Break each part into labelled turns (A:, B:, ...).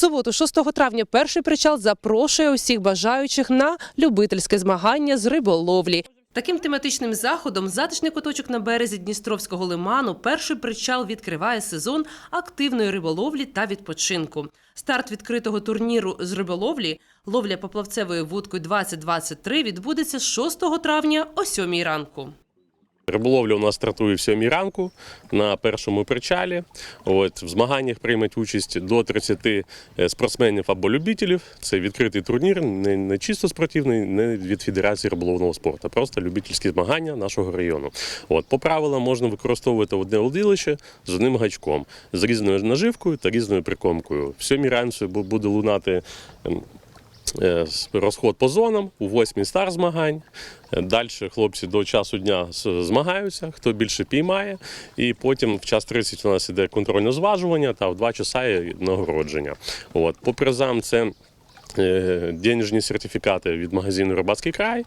A: суботу, 6 травня, перший причал запрошує усіх бажаючих на любительське змагання з риболовлі. Таким тематичним заходом затишний куточок на березі Дністровського лиману перший причал відкриває сезон активної риболовлі та відпочинку. Старт відкритого турніру з риболовлі ловля поплавцевою вудкою 2023 відбудеться з 6 травня о 7 ранку.
B: Риболовля у нас стартує в 7 ранку на першому причалі. От, в змаганнях приймуть участь до 30 е, спортсменів або любителів. Це відкритий турнір, не, не чисто спортивний, не від Федерації риболовного спорту, а просто любительські змагання нашого району. От, по правилам можна використовувати одне удилище з одним гачком, з різною наживкою та різною прикомкою. В 7 ранку бу- буде лунати. Е, розход по зонам у восьмій стар змагань. Далі хлопці до часу дня змагаються, хто більше піймає. І потім в час 30 у нас іде контрольне зважування та в 2 часа є нагородження. От. По призам це. Е, Денежні сертифікати від магазину Рибацький край,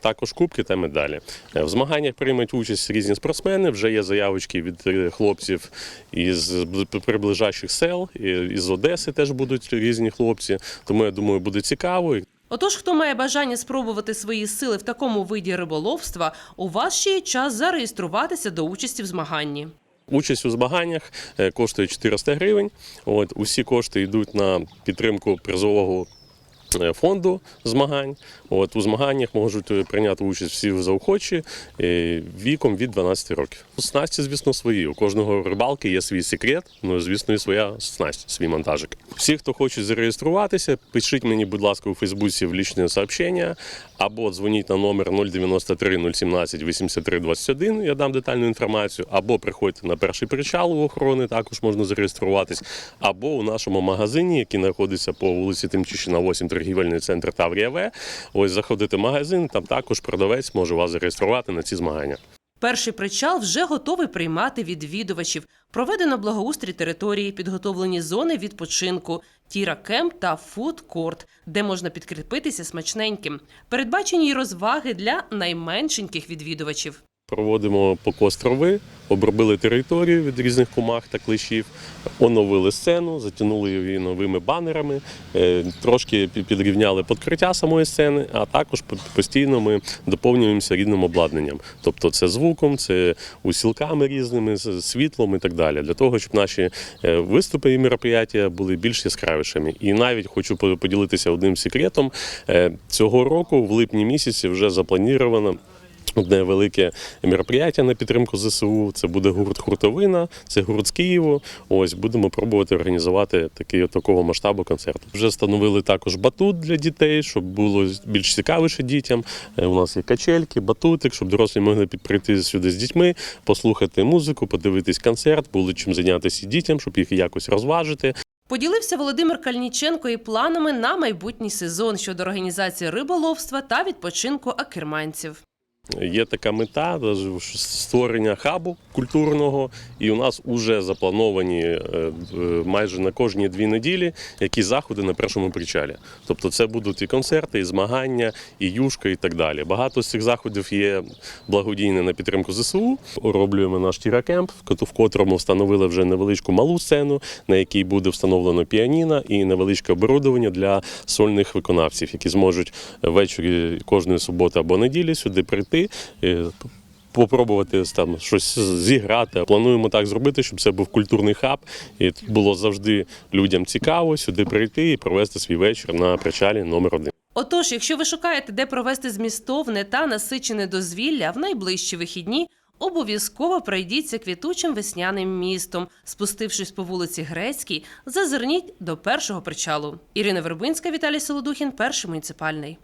B: також кубки та медалі. Е, В змаганнях приймуть участь різні спортсмени. Вже є заявочки від е, хлопців із бл- приближаючих сел, із Одеси теж будуть різні хлопці. Тому я думаю, буде цікаво.
A: Отож, хто має бажання спробувати свої сили в такому виді риболовства, у вас ще є час зареєструватися до участі в змаганні.
B: Участь у змаганнях коштує 400 гривень. От, усі кошти йдуть на підтримку призового фонду змагань. От, у змаганнях можуть е, прийняти участь всі заохочі е, віком від 12 років. Снасті, звісно, свої. У кожного рибалки є свій секрет, ну, звісно, і своя снасть, свій монтажик. Всі, хто хоче зареєструватися, пишіть мені, будь ласка, у Фейсбуці в лічне сообщення або дзвоніть на номер 093 017 83 21, я дам детальну інформацію, або приходьте на перший причал у охорони, також можна зареєструватись, або у нашому магазині, який знаходиться по вулиці Тимчищина, 8, торгівельний центр Таврія В. Ось заходите в магазин, там також продавець може вас зареєструвати на ці змагання.
A: Перший причал вже готовий приймати відвідувачів. Проведено благоустрій території, підготовлені зони відпочинку, тіра кемп та фуд-корт, де можна підкріпитися смачненьким. Передбачені й розваги для найменшеньких відвідувачів.
B: Проводимо покос трави, обробили територію від різних комах та клещів, оновили сцену, затягнули її новими банерами, е, трошки підрівняли покриття самої сцени, а також постійно ми доповнюємося рідним обладнанням. Тобто це звуком, це усілками різними, світлом і так далі. Для того, щоб наші е, виступи і мероприятия були більш яскравішими. І навіть хочу поділитися одним секретом. Е, Цього року, в липні місяці, вже заплановано Одне велике мероприятие на підтримку ЗСУ. Це буде гурт Хуртовина, це гурт з Києву. Ось будемо пробувати організувати такий такого масштабу концерт. Вже встановили також батут для дітей, щоб було більш цікавіше дітям. Е, У нас є качельки, батутик, щоб дорослі могли прийти сюди з дітьми, послухати музику, подивитись концерт, було чим зайнятися дітям, щоб їх якось розважити.
A: Поділився Володимир Кальніченко і планами на майбутній сезон щодо організації риболовства та відпочинку акерманців.
B: Є така мета даже створення хабу культурного, і у нас вже заплановані е, е, майже на кожні дві неділі якісь заходи на першому причалі. Тобто це будуть і концерти, і змагання, і юшка, і так далі. Багато з цих заходів є благодійні на підтримку ЗСУ. Роблюємо наш тіракемп, в котрому встановили вже невеличку малу сцену, на якій буде встановлено піаніно і невеличке оборудовання для сольних виконавців, які зможуть ввечері кожної суботи або неділі сюди прийти. Е, Попробувати там щось зіграти. Плануємо так зробити, щоб це був культурний хаб, і було завжди людям цікаво сюди прийти і провести свій вечір на причалі номер один.
A: Отож, якщо ви шукаєте, де провести змістовне та насичене дозвілля в найближчі вихідні, обов'язково пройдіться квітучим весняним містом, спустившись по вулиці Грецькій, зазирніть до першого причалу. Ірина Вербинська, Віталій Солодухін, перший муніципальний.